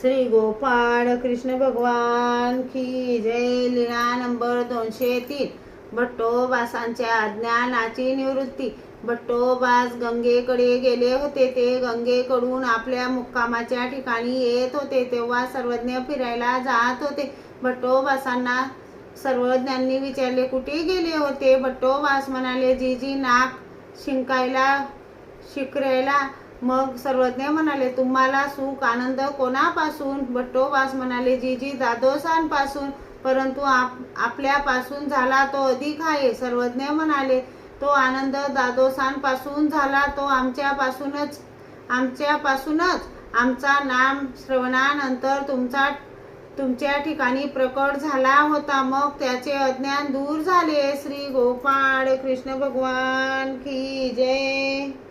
श्री गोपाळ कृष्ण भगवान की जय लीळा नंबर दोनशे तीन. भट्टोबासांच्या ज्ञानाची निवृत्ती. भट्टोबास गंगेकडे गेले होते. ते गंगेकडून आपल्या मुक्कामाच्या ठिकाणी येत होते. तेव्हा सर्वज्ञ फिरायला जात होते. भट्टोबासांना सर्वज्ञांनी विचारले कुठे गेले होते? भट्टोबास म्हणाले जी जी नाक शिंकायला शिकरायला मग सर्वज्ञ म्हणाले तुम्हाला सुख आनंद कोणापासून? भट्टोबास म्हणाले जीजी दादोसांपासून परंतु आप आपल्यापासून झाला तो अधिक आहे. सर्वज्ञ म्हणाले तो आनंद दादोसांपासून झाला तो आमच्यापासूनच आमच्यापासूनच. आमचा नाम श्रवणानंतर तुमचा तुमच्या ठिकाणी प्रकट झाला होता. मग त्याचे अज्ञान दूर झाले. श्री गोपाळ कृष्ण भगवान की जय.